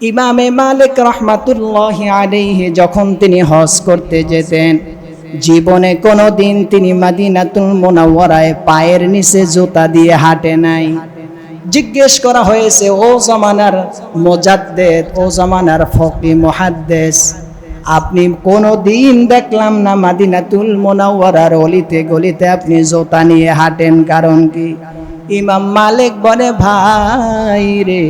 ইমামে মালিক রহমাতুল্লাহ আলাইহি যখন তিনি হজ করতে যেতেন, জীবনে কোনো দিন তিনি মাদিনাতুল মোনাওয়ারায় পায়ের নিচে জুতা দিয়ে হাঁটে নাই। জিজ্ঞেস করা হয়েছে, ও জামানার মোজাদ্দেদ, ও জামানার ফকি মহাদ্দেশ আপনি কোনো দিন দেখলাম না মাদিনাতুল মোনাওয়ারার অলিতে গলিতে আপনি জোতা নিয়ে হাঁটেন, কারণ কি? ইমাম মালিক বলে, ভাই রে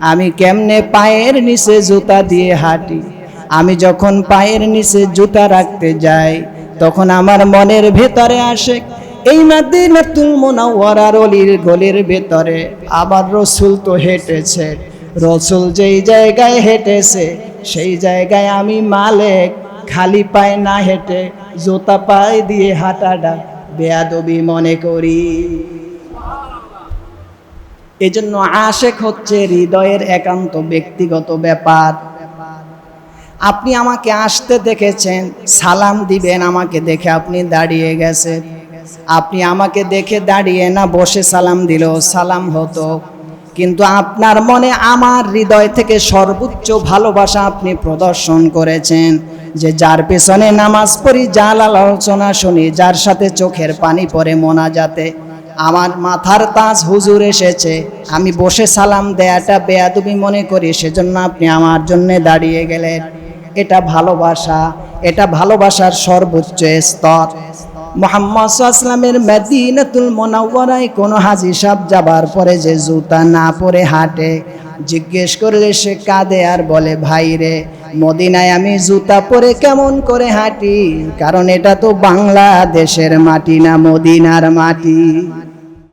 আমি কেমনে পায়ের নিচে জুতা দিয়ে হাঁটি? আমি যখন পায়ের নিচে জুতা রাখতে যাই, তখন আমার মনের ভেতরে আসে, এই মাদিনাতুল মোনাওয়ারার অলির গলির ভেতরে আবার রসুল তো হেঁটেছে। রসুল যেই জায়গায় হেঁটেছে, সেই জায়গায় আমি মালেক। খালি পায়ে না হেঁটে জুতা পায়ে দিয়ে হাঁটাটা বেয়াদবি মনে করি। এজন্য আশেক হচ্ছে হৃদয়ের একান্ত ব্যক্তিগত ব্যাপার। আপনি আমাকে আসতে দেখেছেন, সালাম দিবেন আমাকে দেখে আপনি দাঁড়িয়ে গেছেন। আপনি আমাকে দেখে দাঁড়িয়ে না বসে সালাম দিলেও সালাম হতো। কিন্তু আপনার মনে আমার হৃদয় থেকে সর্বোচ্চ ভালোবাসা আপনি প্রদর্শন করেছেন, যে যার পেছনে নামাজ পড়ি, যার আলোচনা শুনি, যার সাথে চোখের পানি পড়ে মোনা যাতে আমার মাথার তাজ হুজুর এসেছে। আমি বসে সালাম দেয়াটা বেয়াদুবি মনে করি, সেজন্য আপনি আমার জন্যে দাঁড়িয়ে গেলেন। এটা ভালোবাসা, এটা ভালোবাসার সর্বোচ্চ স্তর। মোহাম্মদ আসলামের মেদিনাতুল মোনাওয়ারায় কোনো হাজি সাহ যাবার পরে যে জুতা না পরে হাঁটে, জিজ্ঞেস করলে সে কাঁদে আর বলে, ভাই রে, মদিনায় আমি জুতা পরে কেমন করে হাঁটি? কারণ এটা তো বাংলাদেশের মাটি না মদিনার মাটি।